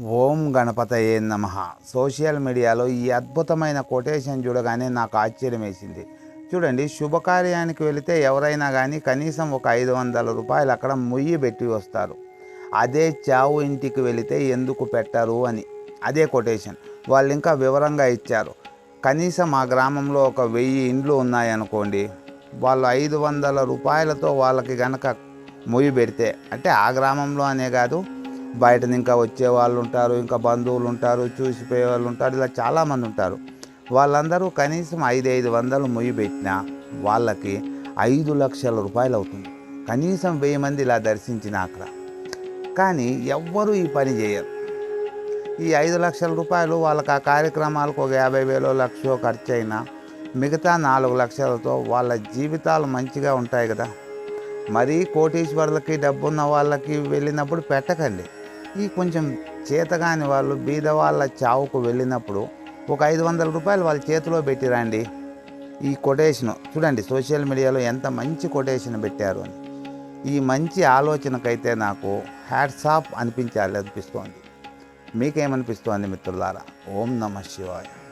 ఓం గణపతయే నమ. సోషల్ మీడియాలో ఈ అద్భుతమైన కొటేషన్ చూడగానే నాకు ఆశ్చర్యం వేసింది చూడండి శుభకార్యానికి వెళితే ఎవరైనా కానీ కనీసం ఒక ఐదు వందల రూపాయలు అక్కడ ముయ్యి పెట్టి వస్తారు. అదే చావు ఇంటికి వెళితే ఎందుకు పెట్టరు అని. అదే కొటేషన్. వాళ్ళు ఇంకా వివరంగా ఇచ్చారు. కనీసం ఆ గ్రామంలో ఒక వెయ్యి ఇండ్లు ఉన్నాయనుకోండి వాళ్ళు ఐదు వందల రూపాయలతో వాళ్ళకి గనక ముయ్యి పెడితే అంటే ఆ గ్రామంలో అనే కాదు బయట ఇంకా వచ్చే వాళ్ళు ఉంటారు ఇంకా బంధువులు ఉంటారు చూసిపోయే వాళ్ళు ఉంటారు ఇలా చాలామంది ఉంటారు. వాళ్ళందరూ కనీసం ఐదు ఐదు వందలు ముయ్యి పెట్టినా వాళ్ళకి ఐదు లక్షల రూపాయలు అవుతుంది. కనీసం వెయ్యి మంది ఇలా దర్శించిన అక్కడ. కానీ ఎవ్వరూ ఈ పని చేయరు. ఈ ఐదు లక్షల రూపాయలు వాళ్ళకి ఆ కార్యక్రమాలకు ఒక యాభై వేలో లక్షో ఖర్చు అయినా మిగతా నాలుగు లక్షలతో వాళ్ళ జీవితాలు మంచిగా ఉంటాయి కదా. మరీ కోటీశ్వరులకి డబ్బున్న వాళ్ళకి వెళ్ళినప్పుడు పెట్టకండి. ఈ కొంచెం చేతగాని వాళ్ళు బీద వాళ్ళ చావుకు వెళ్ళినప్పుడు ఒక ఐదు వందల రూపాయలు వాళ్ళ చేతిలో పెట్టిరండి ఈ కొటేషన్ చూడండి సోషల్ మీడియాలో ఎంత మంచి కొటేషన్ పెట్టారు అని. ఈ మంచి ఆలోచనకైతే నాకు హ్యాట్స్ ఆఫ్ అనిపించాలి అనిపిస్తోంది. మీకేమనిపిస్తోంది మిత్రులారా? ఓం నమ శివాయ.